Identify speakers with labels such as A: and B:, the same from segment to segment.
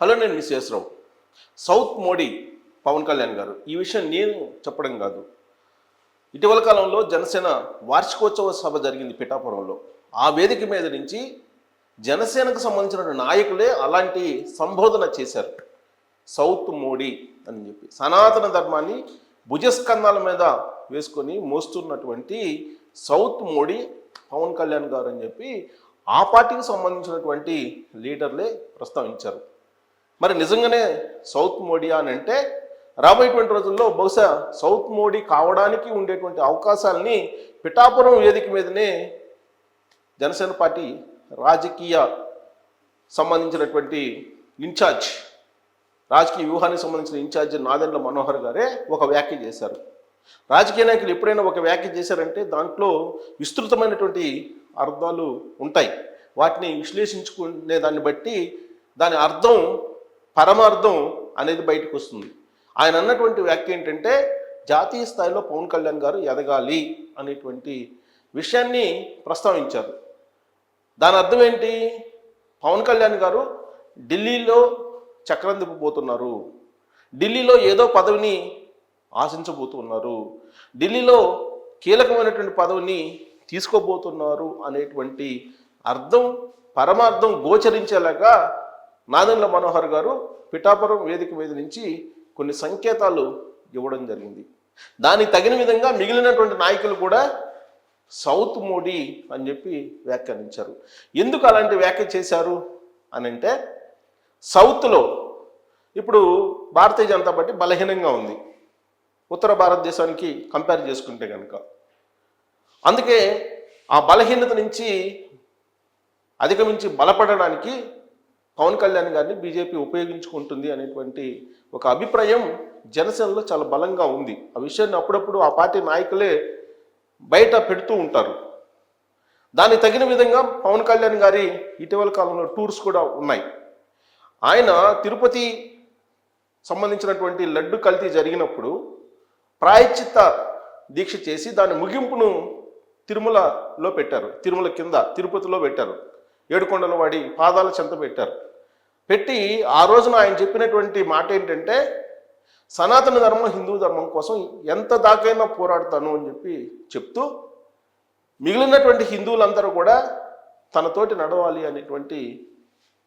A: Hello నేను మిస్ south Modi Pawan Kalyan గారు. ఈ విషయం నేను చెప్పడం కాదు. ఇటీవల కాలంలో జనసేన వార్షికోత్సవ సభ జరిగింది పిఠాపురంలో. ఆ వేదిక మీద నుంచి జనసేనకు సంబంధించిన నాయకులే అలాంటి సంబోధన చేశారు. సౌత్ మోడీ అని చెప్పి. సనాతన ధర్మాన్ని భుజస్కంధాల మీద వేసుకొని మోస్తున్నటువంటి సౌత్ మోడీ పవన్ కళ్యాణ్ గారు అని చెప్పి ఆ పార్టీకి సంబంధించినటువంటి లీడర్లే ప్రస్తావించారు. మరి నిజంగానే సౌత్ మోడీ అని అంటే రాబోయేటువంటి రోజుల్లో బహుశా సౌత్ మోడీ కావడానికి ఉండేటువంటి అవకాశాలని పిఠాపురం వేదిక మీదనే జనసేన పార్టీ రాజకీయ సంబంధించినటువంటి ఇన్ఛార్జ్ రాజకీయ వ్యూహానికి సంబంధించిన ఇన్ఛార్జ్ నాదెండ్ల మనోహర్ గారే ఒక వ్యాఖ్య చేశారు. రాజకీయ నాయకులు ఎప్పుడైనా ఒక వ్యాఖ్య చేశారంటే దాంట్లో విస్తృతమైనటువంటి అర్థాలు ఉంటాయి. వాటిని విశ్లేషించుకునే దాన్ని బట్టి దాని అర్థం పరమార్థం అనేది బయటకు వస్తుంది. ఆయన అన్నటువంటి వ్యాఖ్య ఏంటంటే జాతీయ స్థాయిలో పవన్ కళ్యాణ్ గారు ఎదగాలి అనేటువంటి విషయాన్ని ప్రస్తావించారు. దాని అర్థం ఏంటి? పవన్ కళ్యాణ్ గారు ఢిల్లీలో చక్రం తిప్పబోతున్నారు ఢిల్లీలో ఏదో పదవిని ఆశించబోతున్నారు. ఢిల్లీలో కీలకమైనటువంటి పదవిని తీసుకోబోతున్నారు అనేటువంటి అర్థం పరమార్థం గోచరించేలాగా నాదెండ్ల మనోహర్ గారు పిఠాపురం వేదిక మీద నుంచి కొన్ని సంకేతాలు ఇవ్వడం జరిగింది. దానికి తగిన విధంగా మిగిలినటువంటి నాయకులు కూడా సౌత్ మోడీ అని చెప్పి వ్యాఖ్యానించారు. ఎందుకు అలాంటి వ్యాఖ్య చేశారు అని అంటే సౌత్లో ఇప్పుడు భారతీయ జనతా పార్టీ బలహీనంగా ఉంది. ఉత్తర భారతదేశానికి కంపేర్ చేసుకుంటే కనుక అందుకే ఆ బలహీనత నుంచి అధిగమించి బలపడడానికి పవన్ కళ్యాణ్ గారిని బీజేపీ ఉపయోగించుకుంటుంది అనేటువంటి ఒక అభిప్రాయం జనసేనలో చాలా బలంగా ఉంది. ఆ విషయాన్ని అప్పుడప్పుడు ఆ పార్టీ నాయకులే బయట పెడుతూ ఉంటారు. దానికి తగిన విధంగా పవన్ కళ్యాణ్ గారి ఇటీవల కాలంలో టూర్స్ కూడా ఉన్నాయి. ఆయన తిరుపతి సంబంధించినటువంటి లడ్డు కల్తీ జరిగినప్పుడు ప్రాయశ్చిత్త దీక్ష చేసి దాని ముగింపును తిరుమలలో పెట్టారు. తిరుమల కింద తిరుపతిలో పెట్టారు. ఏడుకొండల వాడి పాదాల చెంత పెట్టారు. పెట్టి ఆ రోజున ఆయన చెప్పినటువంటి మాట ఏంటంటే సనాతన ధర్మం హిందూ ధర్మం కోసం ఎంత దాకైనా పోరాడతాను అని చెప్పి చెప్తూ మిగిలినటువంటి హిందువులందరూ కూడా తనతోటి నడవాలి అనేటువంటి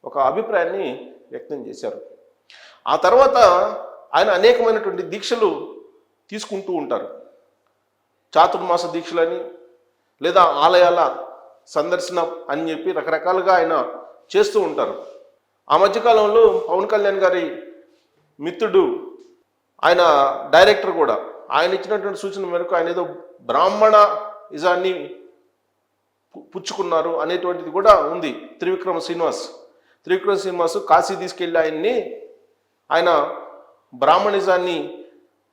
A: ఒక అభిప్రాయాన్ని వ్యక్తం చేశారు. ఆ తర్వాత ఆయన అనేకమైనటువంటి దీక్షలు తీసుకుంటూ ఉంటారు. చాతుర్మాస దీక్షలని లేదా ఆలయాల సందర్శన అని చెప్పి రకరకాలుగా ఆయన చేస్తూ ఉంటారు. ఆ మధ్యకాలంలో పవన్ కళ్యాణ్ గారి మిత్రుడు ఆయన డైరెక్టర్ కూడా ఆయన ఇచ్చినటువంటి సూచన మేరకు ఆయన ఏదో బ్రాహ్మణ ఇజాన్ని పు- పుచ్చుకున్నారు అనేటువంటిది కూడా ఉంది. త్రివిక్రమ శ్రీనివాస్. త్రివిక్రమ శ్రీనివాస్ కాశీ తీసుకెళ్ళి ఆయన్ని ఆయన బ్రాహ్మణిజాన్ని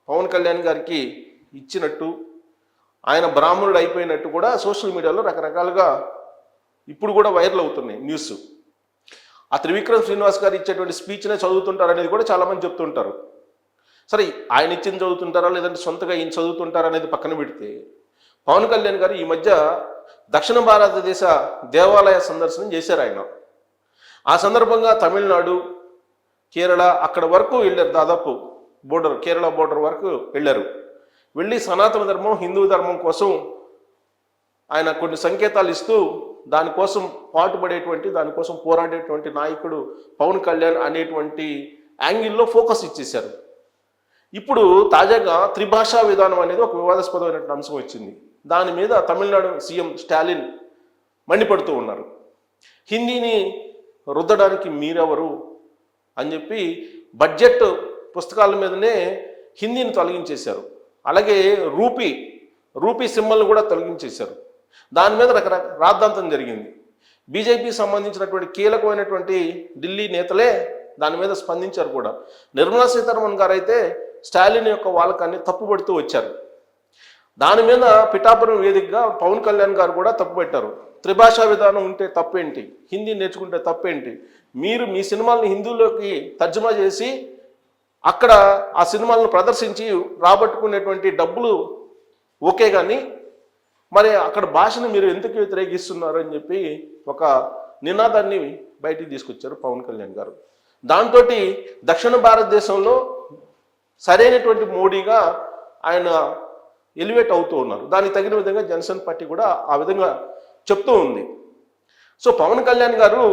A: పవన్ కళ్యాణ్ గారికి ఇచ్చినట్టు ఆయన బ్రాహ్మణుడు అయిపోయినట్టు కూడా సోషల్ మీడియాలో రకరకాలుగా ఇప్పుడు కూడా వైరల్ అవుతున్నాయి న్యూస్. ఆ త్రివిక్రమ్ శ్రీనివాస్ గారు ఇచ్చేటువంటి స్పీచ్నే చదువుతుంటారు అనేది కూడా చాలామంది చెప్తుంటారు. సరే ఆయన ఇచ్చింది చదువుతుంటారా? లేదంటే సొంతగా ఈయన చదువుతుంటారా అనేది పక్కన పెడితే పవన్ కళ్యాణ్ గారు ఈ మధ్య దక్షిణ భారతదేశ దేవాలయ సందర్శనం చేశారు ఆయన. ఆ సందర్భంగా తమిళనాడు కేరళ అక్కడ వరకు వెళ్ళారు దాదాపు బోర్డర్ కేరళ బోర్డర్ వరకు వెళ్ళారు. వెళ్ళి సనాతన ధర్మం హిందూ ధర్మం కోసం ఆయన కొన్ని సంకేతాలు ఇస్తూ దానికోసం పాటుపడేటువంటి దానికోసం పోరాడేటువంటి నాయకుడు పవన్ కళ్యాణ్ అనేటువంటి యాంగిల్లో ఫోకస్ ఇచ్చేశారు. ఇప్పుడు తాజాగా త్రిభాషా విధానం అనేది ఒక వివాదాస్పదమైనటువంటి అంశం వచ్చింది. దాని మీద తమిళనాడు సీఎం స్టాలిన్ మండిపడుతూ ఉన్నారు. హిందీని రుద్దడానికి మీరెవరు అని చెప్పి బడ్జెట్ పుస్తకాల మీదనే హిందీని తొలగించేశారు. అలాగే రూపీ రూపీ సింబల్ని కూడా తొలగించేశారు. దాని మీద రకరకాల రాద్ధాంతం జరిగింది. బీజేపీ సంబంధించినటువంటి కీలకమైనటువంటి ఢిల్లీ నేతలే దాని మీద స్పందించారు కూడా. నిర్మలా సీతారామన్ గారు అయితే స్టాలిన్ యొక్క వాలకాన్ని తప్పుపడుతూ వచ్చారు. దాని మీద పిఠాపురం వేదికగా పవన్ కళ్యాణ్ గారు కూడా తప్పుపెట్టారు త్రిభాషా విధానం ఉంటే తప్పేంటి? హిందీ నేర్చుకుంటే తప్పేంటి? మీరు మీ సినిమాల్ని హిందీలోకి తర్జుమా చేసి అక్కడ ఆ సినిమాలను ప్రదర్శించి రాబట్టుకునేటువంటి డబ్బులు ఓకే కానీ మరి అక్కడ భాషను మీరు ఎందుకు వ్యతిరేకిస్తున్నారు అని చెప్పి ఒక నినాదాన్ని బయటికి తీసుకొచ్చారు పవన్ కళ్యాణ్ గారు. దాంతో దక్షిణ భారతదేశంలో సరైనటువంటి మోడీగా ఆయన ఎలివేట్ అవుతూ ఉన్నారు. దానికి తగిన విధంగా జనసేన పార్టీ కూడా ఆ విధంగా చెప్తూ ఉంది. సో పవన్ కళ్యాణ్ గారు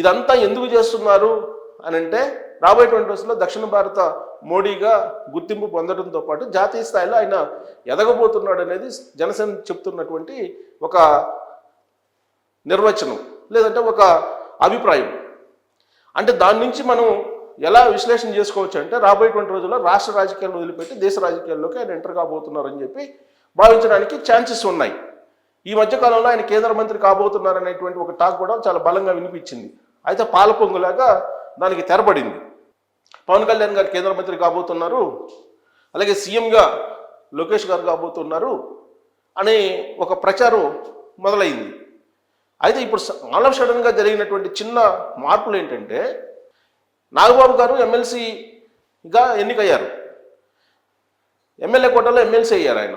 A: ఇదంతా ఎందుకు చేస్తున్నారు అని అంటే రాబోయేటువంటి రోజుల్లో దక్షిణ భారత మోడీగా గుర్తింపు పొందడంతో పాటు జాతీయ స్థాయిలో ఆయన ఎదగబోతున్నాడు అనేది జనసేన చెప్తున్నటువంటి ఒక నిర్వచనం లేదంటే ఒక అభిప్రాయం. అంటే దాని నుంచి మనం ఎలా విశ్లేషణ చేసుకోవచ్చు అంటే రాబోయేటువంటి రోజుల్లో రాష్ట్ర రాజకీయాలను వదిలిపెట్టి దేశ రాజకీయాల్లోకి ఆయన ఎంటర్ కాబోతున్నారని చెప్పి భావించడానికి ఛాన్సెస్ ఉన్నాయి. ఈ మధ్యకాలంలో ఆయన కేంద్ర మంత్రి కాబోతున్నారు అనేటువంటి ఒక టాక్ కూడా చాలా బలంగా వినిపించింది. అయితే పాలపొంగులాగా దానికి తెరపడింది పవన్ కళ్యాణ్ గారు కేంద్ర మంత్రి కాబోతున్నారు అలాగే సీఎంగా లోకేష్ గారు కాబోతున్నారు అనే ఒక ప్రచారం మొదలైంది. అయితే ఇప్పుడు ఆల్ ఆఫ్ సడన్గా జరిగినటువంటి చిన్న మార్పులు ఏంటంటే నాగబాబు గారు ఎమ్మెల్సీగా ఎన్నికయ్యారు. ఎమ్మెల్యే కోటలో ఎమ్మెల్సీ అయ్యారు ఆయన.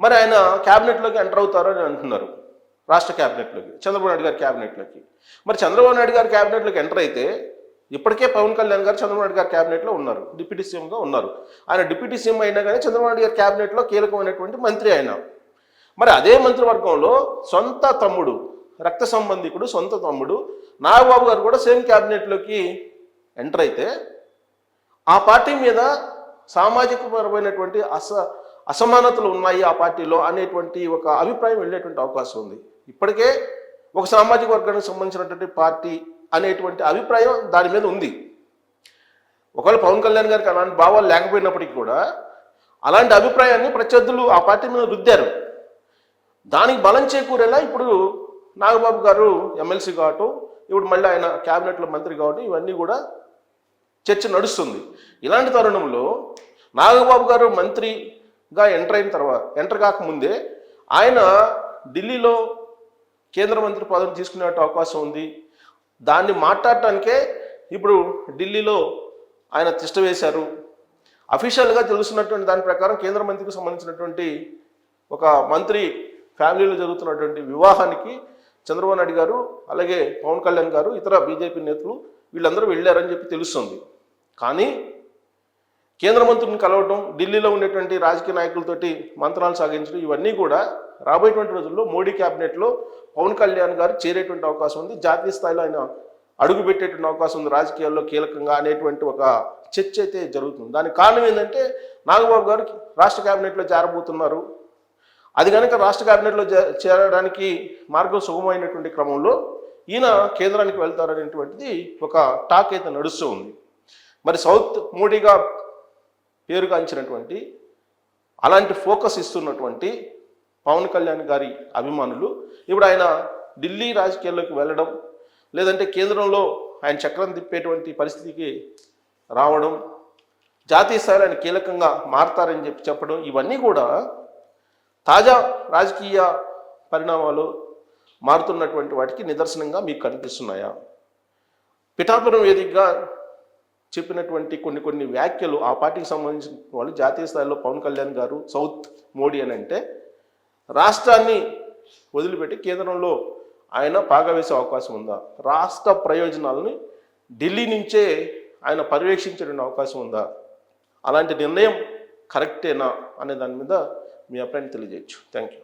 A: మరి ఆయన క్యాబినెట్లోకి ఎంటర్ అవుతారు అని అంటున్నారు రాష్ట్ర క్యాబినెట్లోకి చంద్రబాబు నాయుడు గారి క్యాబినెట్లోకి మరి చంద్రబాబు నాయుడు గారి క్యాబినెట్లోకి ఎంటర్ అయితే ఇప్పటికే పవన్ కళ్యాణ్ గారు చంద్రబాబు నాయుడు గారి క్యాబినెట్లో ఉన్నారు. డిప్యూటీ సీఎంగా ఉన్నారు. ఆయన డిప్యూటీ సీఎం అయినా కానీ చంద్రబాబు నాయుడు గారి క్యాబినెట్లో కీలకమైనటువంటి మంత్రి ఆయన. మరి అదే మంత్రివర్గంలో సొంత తమ్ముడు రక్త సంబంధికుడు సొంత తమ్ముడు నాగబాబు గారు కూడా సేమ్ క్యాబినెట్లోకి ఎంటర్ అయితే ఆ పార్టీ మీద సామాజికపరమైనటువంటి అస అసమానతలు ఉన్నాయి ఆ పార్టీలో అనేటువంటి ఒక అభిప్రాయం వెళ్ళేటువంటి అవకాశం ఉంది. ఇప్పటికే ఒక సామాజిక వర్గానికి సంబంధించినటువంటి పార్టీ అనేటువంటి అభిప్రాయం దాని మీద ఉంది. ఒకవేళ పవన్ కళ్యాణ్ గారికి అలాంటి భావాలు లేకపోయినప్పటికీ కూడా అలాంటి అభిప్రాయాన్ని ప్రత్యర్థులు ఆ పార్టీ మీద రుద్దారు. దానికి బలం చేకూరేలా ఇప్పుడు నాగబాబు గారు ఎమ్మెల్సీ కావటం ఇప్పుడు మళ్ళీ ఆయన క్యాబినెట్లో మంత్రి కావటం ఇవన్నీ కూడా చర్చ నడుస్తుంది. ఇలాంటి తరుణంలో నాగబాబు గారు మంత్రిగా ఎంటర్ అయిన తర్వాత ఎంటర్ కాకముందే ఆయన ఢిల్లీలో కేంద్ర మంత్రి పదవి తీసుకునే అవకాశం ఉంది. దాన్ని మాట్లాడటానికే ఇప్పుడు ఢిల్లీలో ఆయన తిష్ట వేశారు. అఫీషియల్గా తెలుస్తున్నటువంటి దాని ప్రకారం కేంద్ర మంత్రికి సంబంధించినటువంటి ఒక మంత్రి ఫ్యామిలీలో జరుగుతున్నటువంటి వివాహానికి చంద్రబాబు నాయుడు గారు అలాగే పవన్ కళ్యాణ్ గారు ఇతర బీజేపీ నేతలు వీళ్ళందరూ వెళ్ళారని చెప్పి తెలుస్తుంది. కానీ కేంద్ర మంత్రులను కలవటం ఢిల్లీలో ఉండేటువంటి రాజకీయ నాయకులతోటి మంత్రాలు సాగించడం ఇవన్నీ కూడా రాబోయేటువంటి రోజుల్లో మోడీ క్యాబినెట్లో పవన్ కళ్యాణ్ గారు చేరేటువంటి అవకాశం ఉంది. జాతీయ స్థాయిలో ఆయన అడుగు పెట్టేటువంటి అవకాశం ఉంది. రాజకీయాల్లో కీలకంగా అనేటువంటి ఒక చర్చ అయితే జరుగుతుంది. దానికి కారణం ఏంటంటే నాగబాబు గారు రాష్ట్ర క్యాబినెట్లో చేరబోతున్నారు అది కనుక రాష్ట్ర క్యాబినెట్లో చేరడానికి మార్గం సుగమైనటువంటి క్రమంలో ఈయన కేంద్రానికి వెళ్తారనేటువంటిది ఒక టాక్ అయితే నడుస్తూ ఉంది. మరి సౌత్ మోడీగా పేరుగాంచినటువంటి అలాంటి ఫోకస్ ఇస్తున్నటువంటి పవన్ కళ్యాణ్ గారి అభిమానులు ఇప్పుడు ఆయన ఢిల్లీ రాజకీయాల్లోకి వెళ్ళడం లేదంటే కేంద్రంలో ఆయన చక్రం తిప్పేటువంటి పరిస్థితికి రావడం జాతీయ స్థాయిలో ఆయన కీలకంగా మారతారని చెప్పి చెప్పడం ఇవన్నీ కూడా తాజా రాజకీయ పరిణామాలు మారుతున్నటువంటి వాటికి నిదర్శనంగా మీకు కనిపిస్తున్నాయా? పిఠాపురం వేదికగా చెప్పినటువంటి కొన్ని కొన్ని వ్యాఖ్యలు ఆ పార్టీకి సంబంధించిన వాళ్ళు జాతీయ స్థాయిలో పవన్ కళ్యాణ్ గారు సౌత్ మోడీ అని అంటే రాష్ట్రాన్ని వదిలిపెట్టి కేంద్రంలో ఆయన పాగవేసే అవకాశం ఉందా? రాష్ట్ర ప్రయోజనాలని ఢిల్లీ నుంచే ఆయన పర్యవేక్షించడం అవకాశం ఉందా? అలాంటి నిర్ణయం కరెక్టేనా? అనే దాని మీద మీ అభిప్రాయం తెలియజేయచ్చు. Thank you